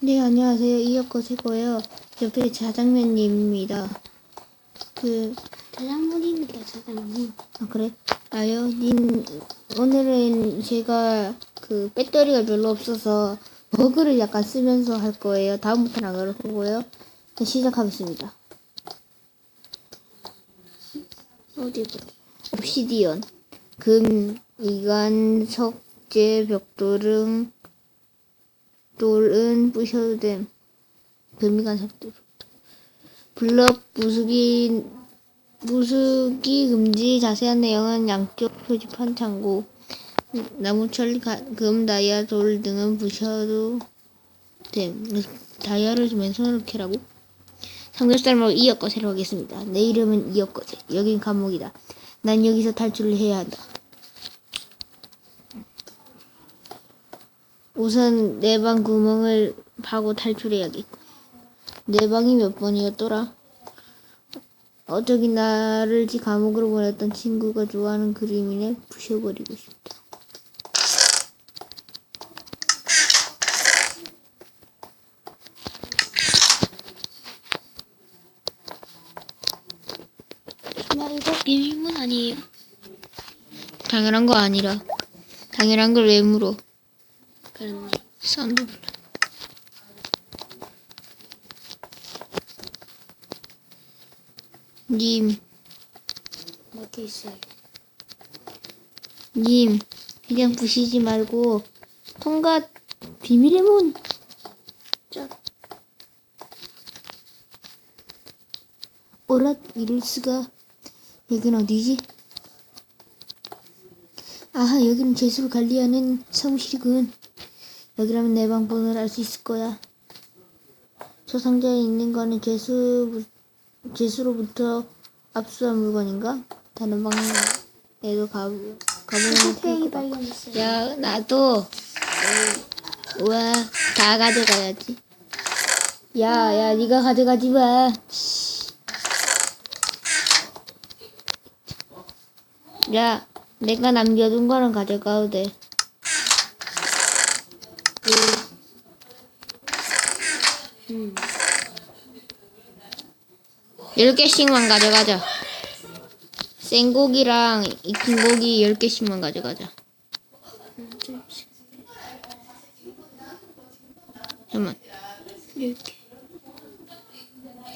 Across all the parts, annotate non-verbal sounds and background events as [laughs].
네, 안녕하세요. 이혁거세고요. 옆에 자장면님입니다. 그, 자장문입니다, 자장문. 아, 그래? 아요? 님, 오늘은 제가 그 배터리가 별로 없어서 버그를 약간 쓰면서 할 거예요. 다음부터는 안 그럴 거고요. 자, 시작하겠습니다. 어디 보자. 옵시디언, 금, 이간, 석재, 벽돌은, 돌은 부셔도 됨. 금이간, 석돌. 블럭, 무수기, 무수기 금지, 자세한 내용은 양쪽 표지판 참고. 나무철, 가- 금, 다이아, 돌 등은 부셔도 됨. 다이아를 좀 왼손으로 캐라고? 삼겹살로 이어 거세로 하겠습니다. 내 이름은 이어 거세. 여긴 감옥이다. 난 여기서 탈출을 해야 한다. 우선 내 방 구멍을 파고 탈출해야겠고. 내 방이 몇 번이었더라? 어, 저기 나를 지 감옥으로 보냈던 친구가 좋아하는 그림이네. 부셔버리고 싶다. 나 이거 비밀문 아니에요? 당연한 거 아니라. 당연한 걸 왜 물어? 사운드 불러. 님, 어디 있어요? 님, 그냥 부시지 말고 통과 비밀의 문. 저, 오랏 이럴 수가. 여긴 어디지? 아하, 여기는 재수를 관리하는 사무실이군. 여기라면 내방 번호를 알수 있을 거야. 저 상자에 있는 거는 재수, 재수로부터 압수한 물건인가? 다른 방에도 가, 가보면. 발견했어요. 야, 나도. 우와, 다 가져가야지. 야, 야, 네가 가져가지 마. 야, 내가 남겨둔 거는 가져가도 돼. 음. 열 개씩만 가져가자. 생고기랑 익힌 고기 열 개씩만 가져가자. 잠깐만. 이렇게.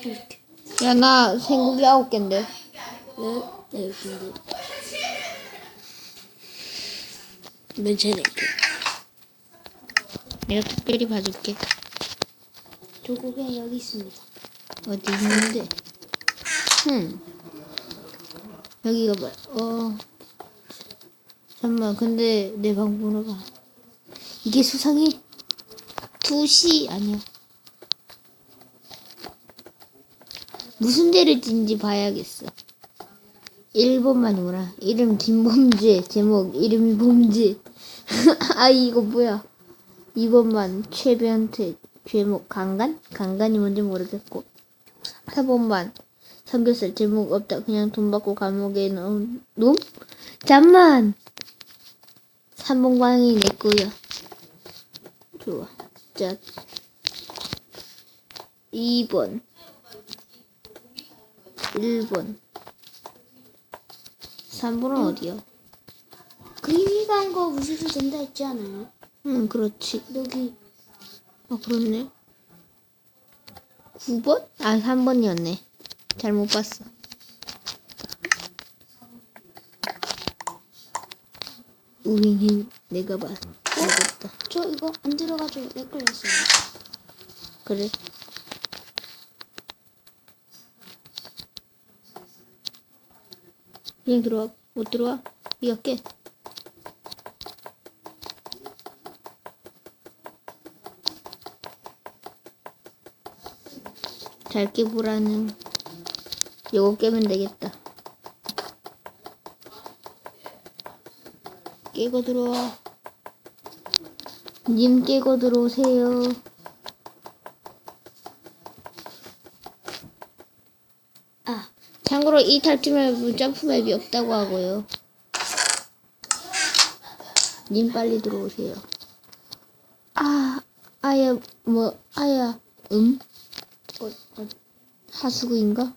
이렇게. 야, 나 생고기 아홉 개인데. 네, 네, 근데. 맨 전에 그 내가 특별히 봐줄게. 조국에 여기 있습니다. 어디 있는데? 흠. 여기가 뭐야? 어. 잠만, 근데 내 방번호가. 이게 수상해? 2시 아니야. 무슨 데를 찐지 봐야겠어. 1번만이구나. 이름 김범재. 제목 이름 범재. [laughs] 아, 이거 뭐야? 2번만 최변태. 제목 강간? 강간이 뭔지 모르겠고. 4번만 삼겹살 제목 없다. 그냥 돈 받고 감옥에 넣은 놈? 잠만! 3번 방이 내 거야. 좋아. 자. 2번. 1번. 3번은 어디야? 그림이 간거 무시도 된다 했지 않아요? 응, 그렇지. 여기. 아, 그렇네. 9번? 아, 3번이었네. 잘못 봤어. 우리는 내가 봤, 봤다. 저 이거 안 들어가죠? 내 걸렸어요. 그래. 그냥 들어와. 못 들어와? 네가 깨. 잘 깨보라는. 요거 깨면 되겠다. 깨고 들어와. 님 깨고 들어오세요. 아, 참고로 이 탈출맵은 점프맵이 없다고 하고요. 님 빨리 들어오세요. 아, 아야 뭐 아야 음 하수구인가?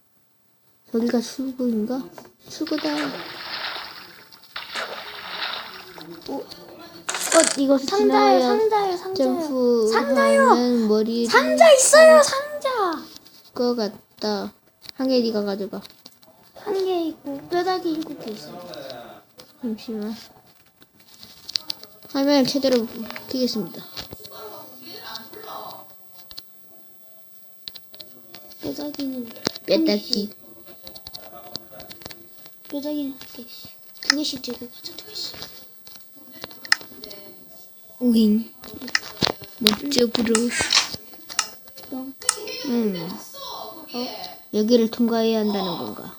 저기가 출구인가? 출구다. 어, 어 이것을 상자요, 상자요, 상자요. 점프 상자요. 머리 상자 있어요, 상자. 것 같다. 한 개 네가 가져가. 한 개 있고 뼈다귀 일곱 개 있어요. 잠시만. 화면을 최대로 켜겠습니다. 뼈다귀는 뼈다귀. 뼈다귀는 한 개씩. 두 개씩 들고 가자, 두 개씩. 오잉. 목적으로. 뿅. 음. 여기를 통과해야 한다는 건가?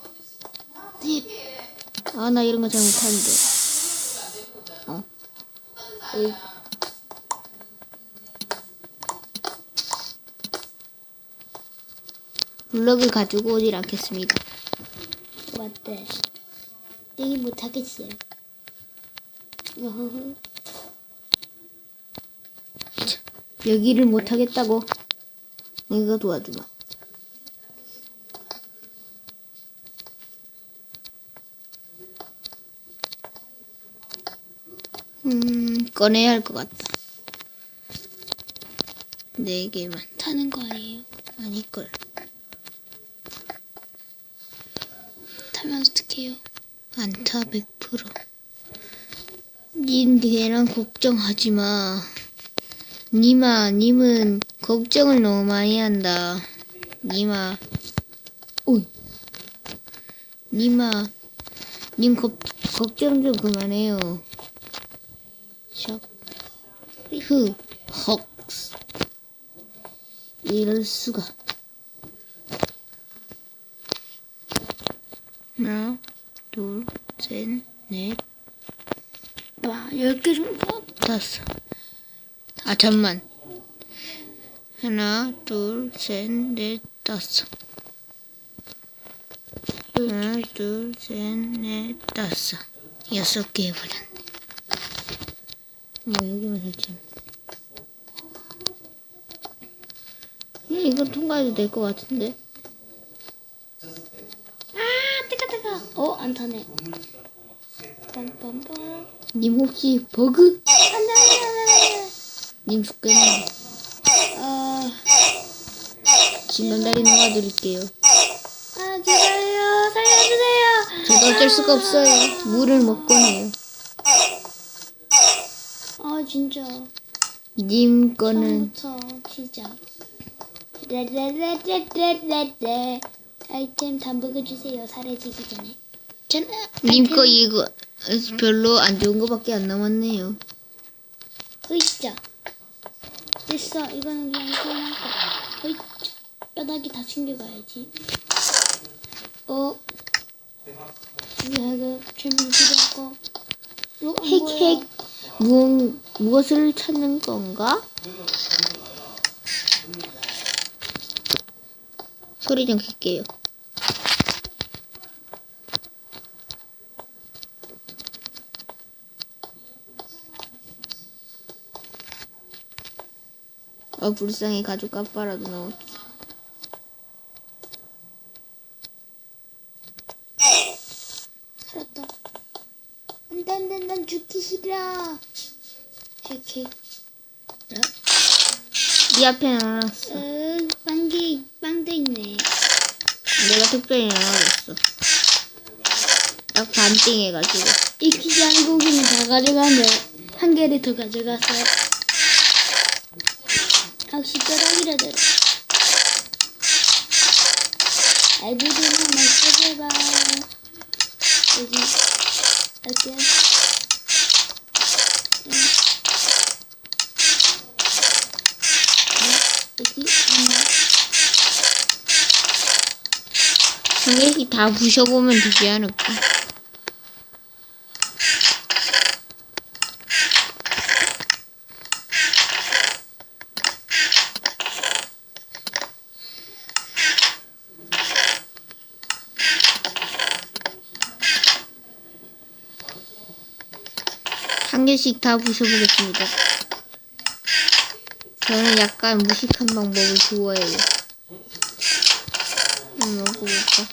아, 나 이런 거 잘 못하는데. 어. 어이. 블럭을 가지고 오질 않겠습니다. 맞대. 못하겠어요. 어허허. 여기를 못하겠다고. 이거 도와주마. 음, 꺼내야 할 것 같다. 네 개만. 타는 거 아니에요? 아닐걸. 어떡해요? 안타 100%. 님 걔랑 걱정하지 마. 님아, 님은 걱정을 너무 많이 한다. 님아. 오이. 님아, 님 걱, 걱정 좀 그만해요. 샥. 흐, 헉. 이럴 수가. 하나, 둘, 셋, 넷, 와, 열개 정도? 다섯. 아, 잠만. 하나, 둘, 셋, 넷, 다섯. 하나, 둘, 셋, 넷, 다섯. 여섯 개 해버렸네. 뭐, 여기만 돼. 예, 이거 통과해도 될 것 같은데? 어, 안 타네. 빰빰빰. 님 혹시 버그? 안 돼. 님 죽겠네. 아, 진간다리 놓아드릴게요. 아, 기다려. 살려주세요. 저도 어쩔 수가 없어요. 물을 먹곤 해요. 아, 진짜. 님 거는 처음부터 시작. 아이템 다 먹어주세요. 사라지기 전에. 전님거 이거 별로 안 좋은 거밖에 안 남았네요. 으이짜. 됐어. 이거는 그냥 소원할 거. 으이짜. 뼈다귀 다 챙겨가야지. 어. 야그 재미 필요 없고. 어. 핵핵 무엇 무엇을 찾는 건가? 소리 좀 킬게요. 어 불쌍해 가죽 깜빠라도 넣었지. 살았다. 안돼 안돼 난 죽기 싫어. 핵핵. 네 앞에 넣어놨어. 어, 빵기 빵도 있네. 내가 특별히 넣어놨어. 딱 반띵 해가지고. 익히지 고기는 다 가져가네. 한 개를 더 가져가서. 뼈다귀라 들어. 알비도 한번 찾아봐. 여기, 여기. 여기, 다 부셔보면 되지 않을까? 한 개씩 다 부셔보겠습니다. 저는 약간 무식한 방법을 좋아해요. 음, 먹어볼까?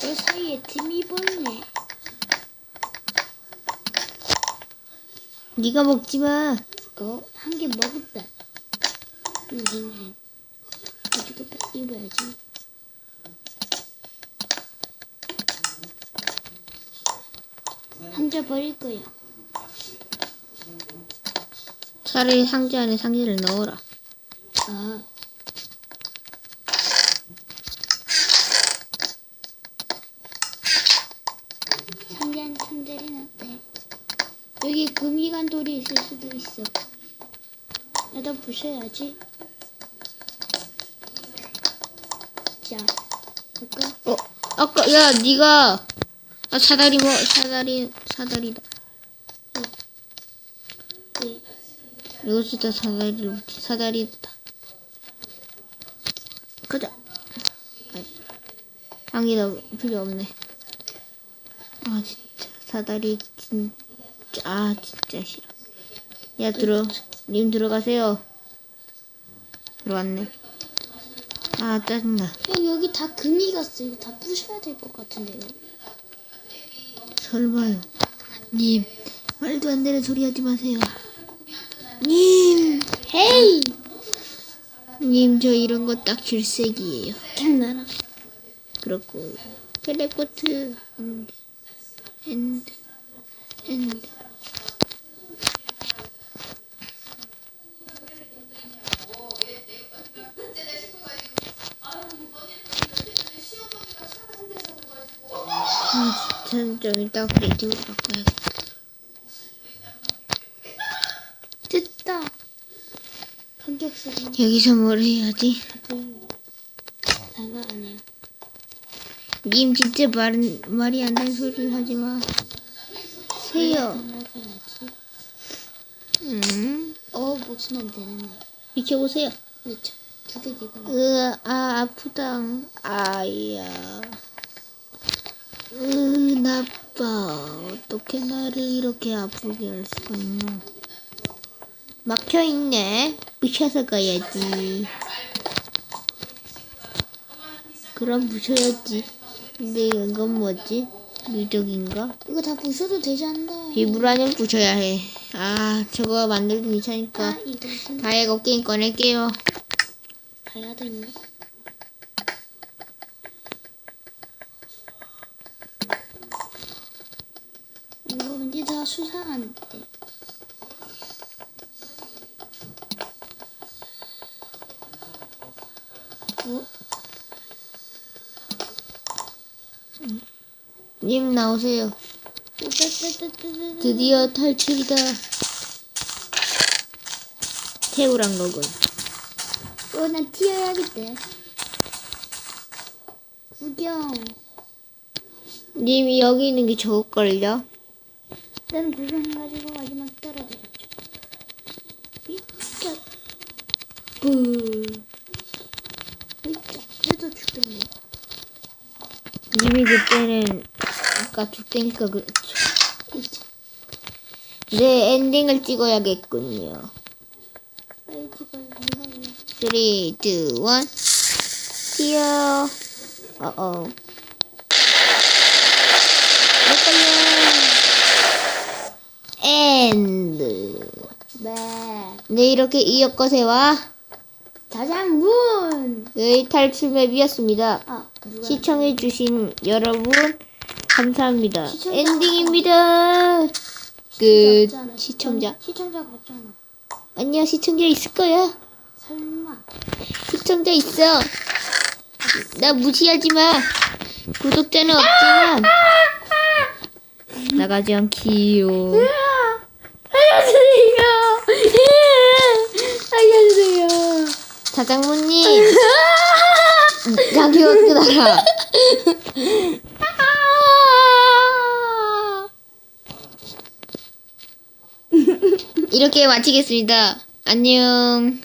그 사이에 팀이 붙네. 네가 먹지 마. 어, 한 개 먹었다. 응, 응, 가지고 딱 입어야지. 한자 버릴 거야. 차라리 상자 안에 상자를 넣어라. 아. 상자는 상자리 났대. 여기 금이간 돌이 있을 수도 있어. 나도 부셔야지. 자, 볼까? 어, 아까 야 네가 아 사다리 뭐 사다리 사다리다. 네. 이것도 사다리를 붙이 사다리다. 가자. 향기다 필요 없네. 아 진짜 사다리 진짜 아 진짜 싫어. 야 들어 님 들어가세요. 들어왔네. 아 짜증나. 형 여기 다 금이 갔어. 이거 다 부셔야 될 것 같은데요. 설마요. 님 말도 안 되는 소리 하지 마세요. 님. 헤이! 님 저 이런 거 딱 질색이에요. 그냥 나라. 그렇고 텔레포트 엔드 엔드 엔드 아, 진짜 좀 이따 레디오로 바꿔야겠다. 성격스러운 여기서 뭘 해야지? 나가 아니야. 님 진짜 말, 말이 안 되는 소리를 하지 마. 세요. 음, 어, 목숨 안 되는데. 비켜보세요. 그렇죠. 두개 내가. 으, 아, 아프다. 아야. 으, 나빠. 어떻게 나를 이렇게 아프게 할 수가 있노? 막혀있네. 부셔서 가야지. 그럼 부셔야지. 근데 이건 뭐지? 유적인가? 이거 다 부셔도 되지 않나? 비브라늄 부셔야 해. 아, 저거 만들기 귀찮으니까. 아, 이거 다이아고 게임 꺼낼게요. 다이아도 있네. 이거 왠지 다 수상한데. 님 나오세요. 드디어 탈출이다. 태우란 거군. 어, 난 튀어야겠대. 구경. 님이 여기 있는 게 좋을걸요? 난 구경해가지고 마지막. 부. 이짜. 죽겠네. 님이 그때는 아까 죽다니까 그랬죠. 네, 엔딩을 찍어야겠군요. 빨리 찍어야 돼. 3, 2, 1. 뛰어. 어어. 엔드. 네. 네, 이렇게 이어거세와 자장문. 의 탈출 맵이었습니다. 아. 시청해주신 여러분, 감사합니다. 시청자. 엔딩입니다. 끝. 없잖아. 시청자. 시청자가 없잖아. 아니야, 시청자 있을 거야. 설마. 시청자 있어. 나 무시하지 마. 구독자는 없지만 나가지 않기요. 알려주세요. 자장모님, 자기 어떻게 알아? 이렇게 마치겠습니다. 안녕.